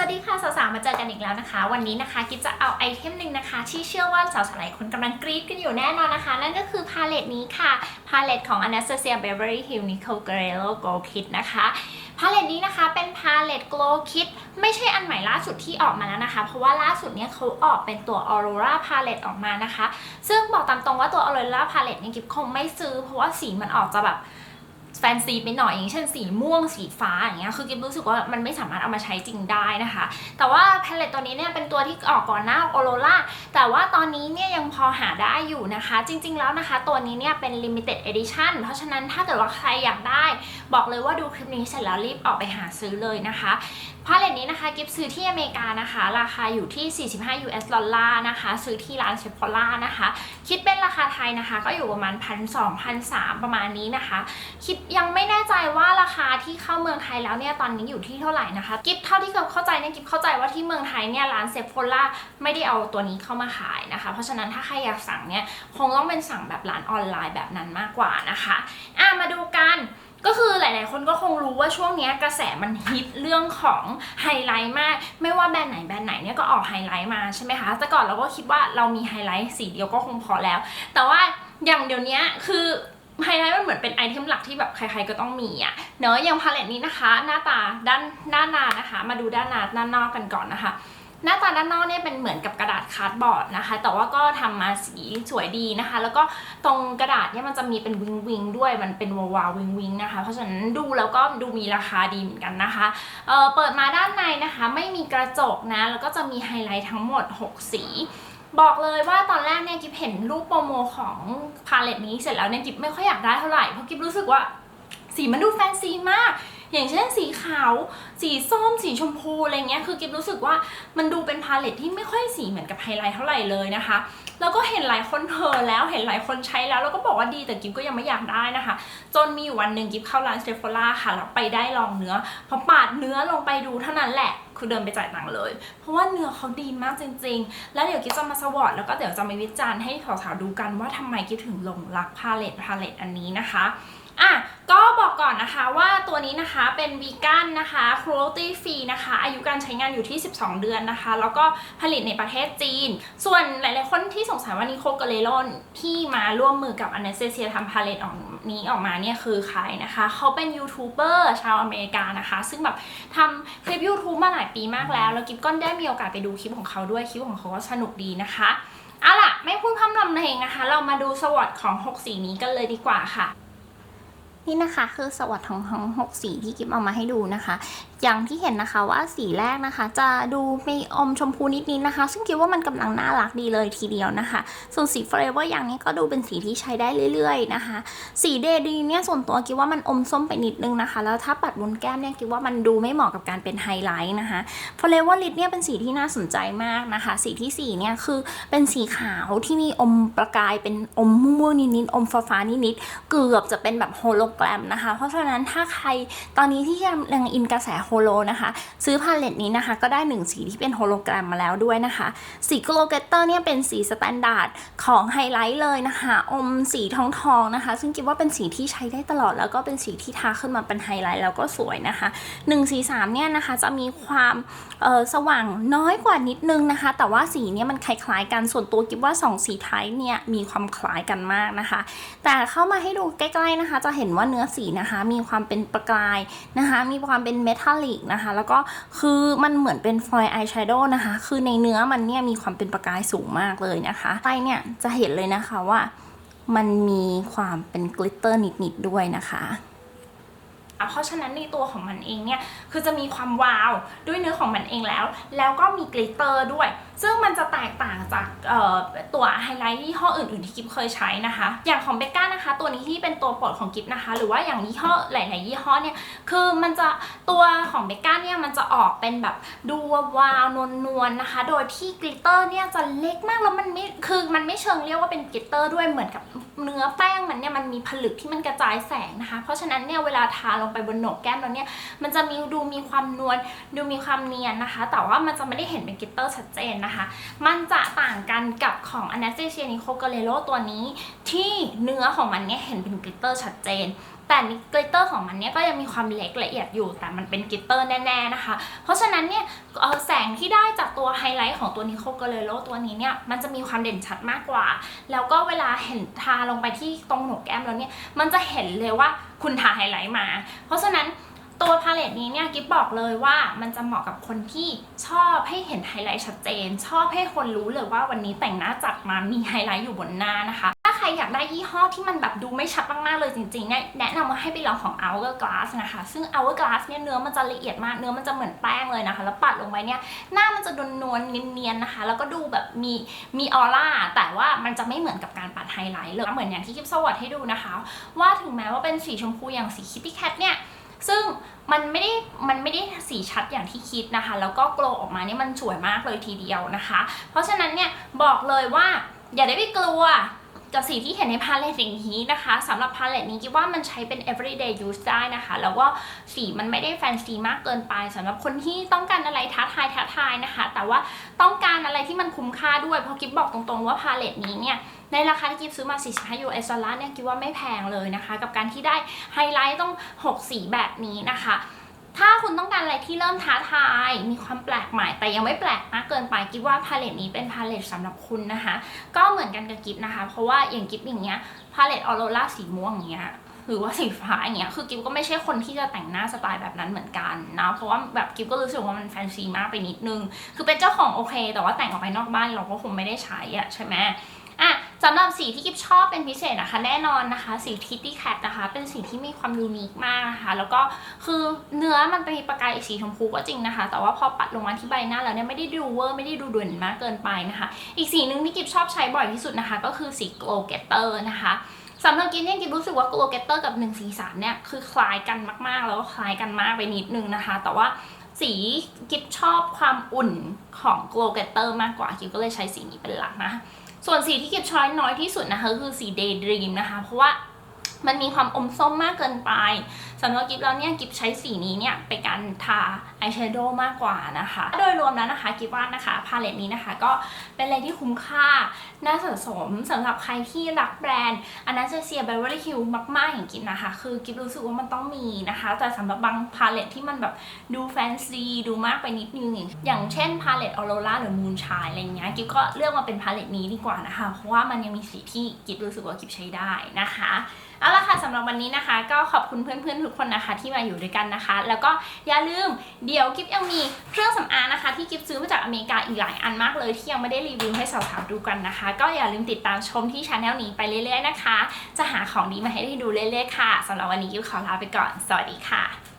วัสดีค่ะสาวๆมาเจอกันอีกแล้วนะคะ วันนี้นะคะกิ๊บจะเอาไอเทมหนึ่งนะคะ ที่เชื่อว่าสาวๆหลายคนกำลังกรี๊ดกันอยู่แน่นอนนะคะ นั่นก็คือพาเลตนี้ค่ะพาเลตของ Anastasia Beverly Hills Nicole Guerrero Gold Kit นะคะพาเลตนี้นะคะเป็นพาเลต Glow Kit ไม่ใช่อันใหม่ล่าสุดที่ออกมาแล้วนะคะ เพราะว่าล่าสุดเนี่ยเขาออกเป็นตัว Aurora Palette ออกมานะคะ ซึ่งบอกตามตรงว่าตัว Aurora Palette เนี่ยกิ๊บคงไม่ซื้อ เพราะว่าสีมันออกจะแบบ แฟนซีไปหน่อยอย่างเช่นสีม่วงสีฟ้าอย่างเงี้ยคือกิ๊บรู้สึกว่ามันไม่สามารถเอามาใช้จริงได้นะคะ แต่ว่าแพลเลตตัวนี้เนี่ยเป็นตัวที่ออกก่อนหน้าโอโรล่าแต่ว่าตอนนี้เนี่ยยังพอหาได้อยู่นะคะ จริง ๆ แล้วนะคะ ตัวนี้เนี่ยเป็น limited edition เพราะฉะนั้นถ้าเกิดว่าใครอยากได้ บอกเลยว่าดูคลิปนี้เสร็จแล้วรีบออกไปหาซื้อเลยนะคะาเลตนี้นะคะกิฟซื้อที่อเมริกานะคะ ราคาอยู่ที่ 45 US ดอลลาร์นะคะ ซื้อที่ร้านเชฟพอล่านะคะ คิดเป็นราคาไทยนะคะ ก็อยู่ประมาณพันสองพันสามประมาณนี้นะคะ คิดยังไม่แน่ใจว่าราคาที่เข้าเมืองไทยแล้วเนี่ยตอนนี้อยู่ที่เท่าไหร่นะคะ กิฟเท่าที่กิฟเข้าใจเนี่ยกิฟเข้าใจว่าที่เมืองไทยเนี่ยร้านเซฟโฟล่าไม่ได้เอาตัวนี้เข้ามาขายนะคะ เพราะฉะนั้นถ้าใครอยากสั่งเนี่ยคงต้องเป็นสั่งแบบร้านออนไลน์แบบนั้นมากกว่านะคะอะมาดูกัน ก็คือหลาย ๆ คนก็คงรู้ว่าช่วงนี้กระแสมันฮิตเรื่องของไฮไลท์มาก ไม่ว่าแบรนด์ไหนแบรนด์ไหนเนี่ยก็ออกไฮไลท์มาใช่ไหมคะ แต่ก่อนเราก็คิดว่าเรามีไฮไลท์สีเดียวก็คงพอแล้ว แต่ว่าอย่างเดี๋ยวนี้คือไฮไลท์มันเหมือนเป็นไอเทมหลักที่แบบใคร ๆ ก็ต้องมีอะเนอะอย่างพาเลตนี้นะคะ หน้าตาด้านด้านนานะคะ มาดูด้านหน้าด้านนอกกันก่อนนะคะ หน้าตาด้านนอกเนี่ยเป็นเหมือนกับกระดาษคาร์ดบอร์ดนะคะ แต่ว่าก็ทำมาสีสวยดีนะคะ แล้วก็ตรงกระดาษเนี่ยมันจะมีเป็นวิงวิงด้วยมันเป็นวาวาววิงวิงนะคะ เพราะฉะนั้นดูแล้วก็ดูมีราคาดีเหมือนกันนะคะเเปิดมาด้านในนะคะ ไม่มีกระจกนะแล้วก็จะมีไฮไลท์ทั้งหมด 6 สีบอกเลยว่าตอนแรกเนี่ยกิบเห็นรูปโปรโมของพาเลตนี้เสร็จแล้วเนี่ยกิบไม่ค่อยอยากได้เท่าไหร่เพราะกิบรู้สึกว่าสีมันดูแฟนซีมาก อย่างเช่นสีขาว สีส้ม สีชมพูอะไรเงี้ย คือกิบรู้สึกว่ามันดูเป็นพาเลตที่ไม่ค่อยสีเหมือนกับไฮไลท์เท่าไหร่เลยนะคะ แล้วก็เห็นหลายคนเธอแล้วเห็นหลายคนใช้แล้ว แล้วก็บอกว่าดีแต่กิบก็ยังไม่อยากได้นะคะ จนมีอยู่วันหนึ่งกิบเข้าร้านสเตฟโฟล่าค่ะแล้วไปได้ลองเนื้อพอปาดเนื้อลงไปดูเท่านั้นแหละคือเดินไปจ่ายตังค์เลย เพราะว่าเนื้อเขาดีมากจริง ๆ แล้วเดี๋ยวกิฟจะมาสวอตแล้วก็เดี๋ยวจะมาวิจารณ์ให้สาวๆดูกันว่าทำไมกิฟถึงหลงรักพาเลตพาเลตอันนี้นะคะ ก่อนนะคะว่าตัวนี้นะคะเป็นวีแกนนะคะ cruelty free นะคะ อายุการใช้งานอยู่ที่ 12 เดือนนะคะ แล้วก็ผลิตในประเทศจีน ส่วนหลายๆคนที่สงสัยว่านิโคกเลโรนที่มาร่วมมือกับ a n a s t a s i a ทำพาเลตออกนี้ออกมาเนี่ยคือใครนะคะ เขาเป็นยูทูบเบอร์ชาวอเมริกานะคะ ซึ่งแบบทำคลิป YouTube มาหลายปีมากแล้ว แล้วกิฟก็ได้มีโอกาสไปดูคลิปของเขาด้วยคลิปของเขาก็สนุกดีนะคะเอาล่ะ ไม่พูดพร่ำนำเพลงนะคะ เรามาดูสวอตของ 6 สีนี้กันเลยดีกว่าค่ะ นี่นะคะคือสวัสดของทั้งหกสีที่กิฟเอามาให้ดูนะคะ อย่างที่เห็นนะคะว่าสีแรกนะคะ จะดูมีอมชมพูนิดๆนะคะ ซึ่งคิดว่ามันกำลังน่ารักดีเลยทีเดียวนะคะ ส่วนสี Forever อย่างนี้ก็ดูเป็นสีที่ใช้ได้เรื่อย ๆ นะคะ สีเดดีเนี่ยส่วนตัวคิดว่ามันอมส้มไปนิดนึงนะคะ แล้วถ้าปัดบนแก้มเนี่ยคิดว่ามันดูไม่เหมาะกับการเป็นไฮไลท์นะคะ Forever Lid เนี่ยเป็นสีที่น่าสนใจมากนะคะ สีที่สี่เนี่ยคือเป็นสีขาวที่มีอมประกายเป็นอมม่วงนิดๆอมฟ้าๆนิดๆเกือบจะเป็นแบบโฮโลแกรมนะคะ เพราะฉะนั้นถ้าใครตอนนี้ที่ยังอินกระแสโฮโลนะคะ ซื้อพาเลตนี้นะคะ ก็ได้หนึ่งสีที่เป็นโฮโลแกรมมาแล้วด้วยนะคะ สีโกลเกตเตอร์เนี่ยเป็นสีสแตนดาร์ดของไฮไลท์เลยนะคะ อมสีทองทองๆนะคะ ซึ่งคิดว่าเป็นสีที่ใช้ได้ตลอด แล้วก็เป็นสีที่ทาขึ้นมาเป็นไฮไลท์แล้วก็สวยนะคะ1สี3เนี่ยนะคะจะมีความสว่างน้อยกว่านิดนึงนะคะ แต่ว่าสีเนี่ยมันคล้ายๆกันส่วนตัวคิดว่า 2 สีท้ายเนี่ยมีความคล้ายกันมากนะคะ แต่เข้ามาให้ดูใกล้ๆนะคะ จะเห็นว่าเนื้อสีนะคะ มีความเป็นประกายนะคะ มีความเป็นเมทัลลิกนะคะ แล้วก็คือมันเหมือนเป็นฟอยล์อายแชโดว์นะคะ คือในเนื้อมันเนี่ยมีความเป็นประกายสูงมากเลยนะคะไปเนี่ยจะเห็นเลยนะคะว่ามันมีความเป็นกลิตเตอร์นิดๆด้วยนะคะเพราะฉะนั้นในตัวของมันเองเนี่ย คือจะมีความวาวด้วยเนื้อของมันเองแล้ว แล้วก็มีกลิตเตอร์ด้วยซึ่งมันจะแตกต่างจากตัวไฮไลท์ยี่ห้ออื่นๆที่กิฟเคยใช้นะคะ อย่างของเบกก้านะคะ ตัวนี้ที่เป็นตัวโปรดของกิฟนะคะ หรือว่าอย่างยี่ห้อหลาย ๆ ยี่ห้อเนี่ย คือมันจะตัวของเบกก้าเนี่ยมันจะออกเป็นแบบดูวาวนวลนวลนะคะ โดยที่กลิตเตอร์เนี่ยจะเล็กมากแล้วมันไม่ คือมันไม่เชิงเรียกว่าเป็นกลิตเตอร์ด้วยเหมือนกับเนื้อแป้งมันเนี่ยมันมีผลึกที่มันกระจายแสงนะคะ เพราะฉะนั้นเนี่ยเวลาทาลงไปบนโหนกแก้มแล้วเนี่ย มันจะมีดูมีความนวล ดูมีความเนียนนะคะ แต่ว่ามันจะไม่ได้เห็นเป็นกลิตเตอร์ชัดเจนนะคะ มันจะต่างกันกับของ Anastasia n i c o Guerrero ตัวนี้ ที่เนื้อของมันเนี่ยเห็นเป็นกลิตเตอร์ชัดเจน แต่กลิตเตอร์ของมันเนี่ยก็ยังมีความเล็กละเอียดอยู่ แต่มันเป็นกลิตเตอร์แน่ๆนะคะ เพราะฉะนั้นเนี่ยแสงที่ได้จากตัวไฮไลท์ของตัวนิโคเกเลโลตัวนี้เนี่ยมันจะมีความเด่นชัดมากกว่า แล้วก็เวลาเห็นทาลงไปที่ตรงหนกแก้มแล้วเนี่ยมันจะเห็นเลยว่าคุณทาไฮไลท์มา เพราะฉะนั้น ตัวพาเลตนี้เนี่ยกิฟบบอกเลยว่ามันจะเหมาะกับคนที่ชอบให้เห็นไฮไลท์ชัดเจน ชอบให้คนรู้เลยว่าวันนี้แต่งหน้าจัดมามีไฮไลท์อยู่บนหน้านะคะ ถ้าใครอยากได้ยี่ห้อที่มันแบบดูไม่ชัดมากๆเลยจริงๆเนี่ยแนะนำว่าให้ไปลองของ Hourglass นะคะ ซึ่ง Hourglass เนี่ยเนื้อมันจะละเอียดมากเนื้อมันจะเหมือนแป้งเลยนะคะ แล้วปัดลงไปเนี่ยหน้ามันจะนวลนวลๆเนียนๆนะคะ แล้วก็ดูแบบมีมีออร่าแต่ว่ามันจะไม่เหมือนกับการปัดไฮไลท์เลยเหมือนอย่างที่กิฟสวัสดให้ดูนะคะ ว่าถึงแม้ว่าเป็นสีชมพูอย่างสี Kitty Cat เนี่ย มันไม่ได้มันไม่ได้สีชัดอย่างที่คิดนะคะ แล้วก็โกลออกมาเนี่ยมันสวยมากเลยทีเดียวนะคะ เพราะฉะนั้นเนี่ยบอกเลยว่าอย่าได้ไปกลัวกับสีที่เห็นในพาเลตอย่างนี้นะคะสำหรับพาเลตนี้คิดว่ามันใช้เป็น everyday use ได้นะคะ แล้วก็สีมันไม่ได้แฟนซีมากเกินไปสำหรับคนที่ต้องการอะไรท้าทายท้าทายนะคะ แต่ว่าต้องการอะไรที่มันคุ้มค่าด้วยเพราะกิ๊ฟบอกตรงๆว่าพาเลตนี้เนี่ย ในราคาที่กิฟซื้อมา 45 US ดอลลาร์เนี่ยคิดว่าไม่แพงเลยนะคะ กับการที่ได้ไฮไลท์ต้อง 6 สีแบบนี้นะคะถ้าคุณต้องการอะไรที่เริ่มท้าทาย มีความแปลกใหม่ แต่ยังไม่แปลกมากเกินไปกิฟว่าพาเลตนี้เป็นพาเลตสำหรับคุณนะคะ ก็เหมือนกันกับกิฟนะคะ เพราะว่าอย่างกิฟอย่างเงี้ยพาเลตออโรราสีม่วงอย่างเงี้ยหรือว่าสีฟ้าอย่างเงี้ยคือกิฟก็ไม่ใช่คนที่จะแต่งหน้าสไตล์แบบนั้นเหมือนกันนะเพราะว่าแบบกิฟก็รู้สึกว่ามันแฟนซีมากไปนิดนึง คือเป็นเจ้าของโอเค แต่ว่าแต่งออกไปนอกบ้านเราก็คงไม่ได้ใช้อะใช่ไหม สำหรับสีที่กิฟชอบเป็นพิเศษนะคะ แน่นอนนะคะ สี Kitty Cat นะคะ เป็นสีที่มีความยูนิคมากนะคะ แล้วก็คือเนื้อมันเป็นประกายสีชมพูก็จริงนะคะ แต่ว่าพอปัดลงมาที่ใบหน้าแล้วเนี่ยไม่ได้ดูเวอร์ไม่ได้ดูด่วนมากเกินไปนะคะ อีกสีหนึ่งที่กิฟชอบใช้บ่อยที่สุดนะคะ ก็คือสี Glow Getter นะคะสำหรับกิฟเนี่ยกิฟรู้สึกว่า Glow Getter กับ 1 4 3 เนี่ยคือคล้ายกันมากๆ แล้วก็คล้ายกันมากไปนิดนึงนะคะ แต่ว่าสีกิฟชอบความอุ่นของ Glow Getter มากกว่ากิฟก็เลยใช้สีนี้เป็นหลักนะ ส่วนสีที่เก็บช้อยน้อยที่สุดนะคะคือสี Daydream นะคะ เพราะว่า มันมีความอมส้มมากเกินไปสำหรับกิฟแล้วเนี่ยกิฟใช้สีนี้เนี่ยไปการทาอายแชโดว์มากกว่านะคะ โดยรวมแล้วนะคะกิฟว่านะคะพาเลตนี้นะคะก็เป็นอะไรที่คุ้มค่า น่าสะสมสำหรับใครที่รักแบรนด์ Anastasia Beverly Hills มากๆอย่างกิฟนะคะ คือกิฟรู้สึกว่ามันต้องมีนะคะ แต่สำหรับบางพาเลตที่มันแบบดูแฟนซีดูมากไปนิดนึงอย่างอย่างเช่นพาเลตออโรราหรือมูนชายอะไรเงี้ยกิฟก็เลือกมาเป็นพาเลตนี้ดีกว่านะคะ เพราะว่ามันยังมีสีที่กิฟรู้สึกว่ากิฟใช้ได้นะคะ เอาละค่ะสำหรับวันนี้นะคะ ก็ขอบคุณเพื่อนๆทุกคนนะคะ ที่มาอยู่ด้วยกันนะคะ แล้วก็อย่าลืมเดี๋ยวกิฟยังมีเครื่องสำอางนะคะ ที่กิฟซื้อมาจากอเมริกาอีกหลายอันมากเลยที่ยังไม่ได้รีวิวให้สาวๆดูกันนะคะ ก็อย่าลืมติดตามชมที่ช anel นี้ไปเรื่อยๆนะคะ จะหาของดีมาให้ได้ดูเรื่อยๆค่ะสำหรับวันนี้กิฟขอลาไปก่อน สวัสดีค่ะ